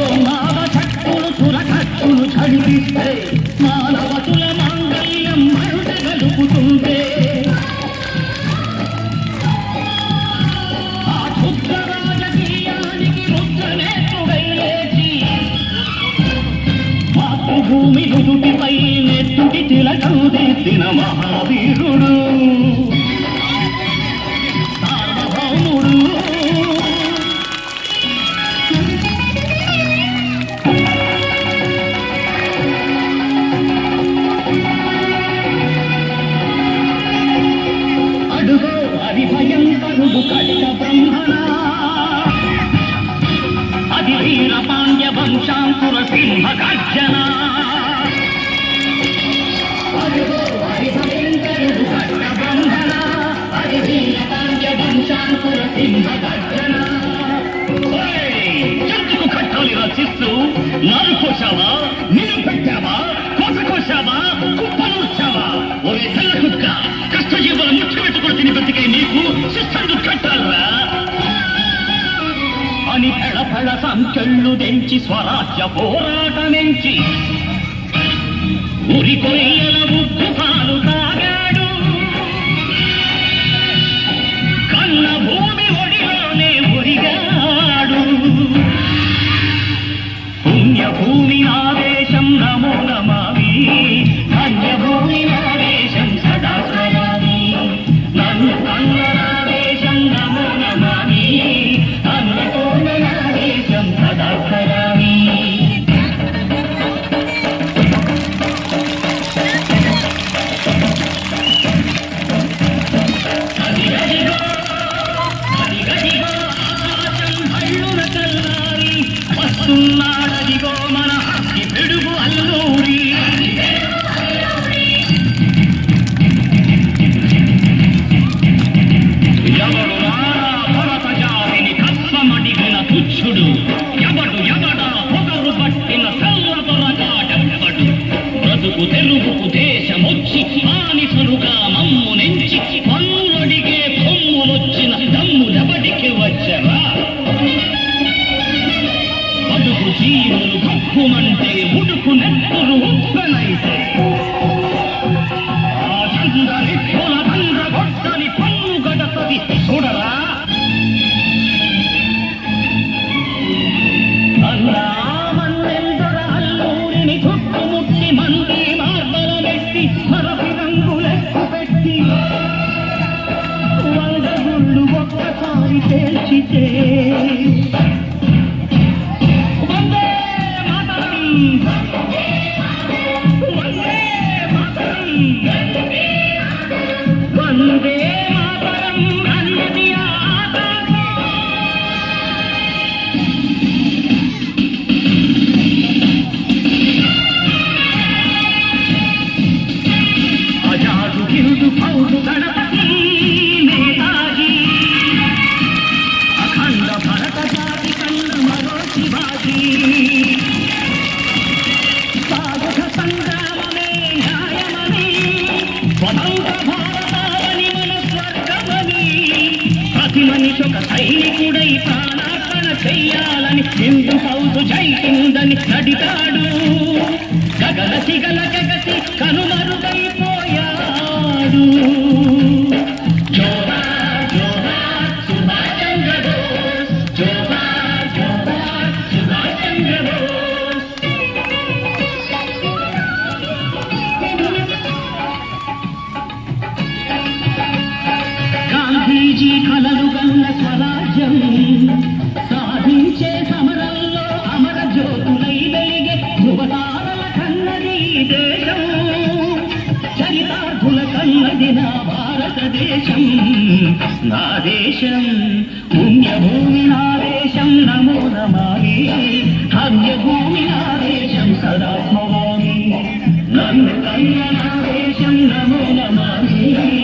మతోన్మాద శక్తులు సురకచ్చులు చదివిస్తే మానవతుల మాంగళ్యం మరుట గలుపుతుంటే ఆ క్షుద్ర రాజకీయానికి రుద్రనేత్రుడై లేచి మాతృభూమి నుదుటిపై నెత్తుటి తిలకం దిద్దిన మహావీరు సింహగర్జన. చెట్టుకు కట్టాలి రచిస్తూ కోసావా నీరు పెట్టావా కోస కోసావా ఒరే తెల్ల కుక్క కష్టజీవుల ముచ్చు పెట్టుకుని తిని బతికే నీకు శిష్టం కట్టాలరా ఫెడ సంకెళ్ళు తెంచి స్వరాజ్య పోరాటమెంచి. ఉరి కొయ్యల Rasulullah చూడరా? అన్నామన్నెందర చుట్టుముట్టి మంది పెట్టి మరపి రంగులెక్కు పెట్టి. వంద గుళ్ళు ఒక్కసారి పేల్చితే ప్రతి మనిషి ఒక సైనికుడై ప్రాణార్పణ చెయ్యాలని హిందూ సౌతు జైకిందని నడిగాడు గగన సిగల గాంధీజీ కలలు గల్ల స్వరాజ్యం సాధించే సమరంలో అమర జ్యోతులై వెలిగే యువతారల కన్నది దేశం. చరితార్థుల కన్నది నా భారతదేశం. నా దేశం పుణ్యభూమి నా దేశం నమో నమామి. భవ్యభూమి నా దేశం సదా నన్ను కన్న నా దేశం నమో నమామి.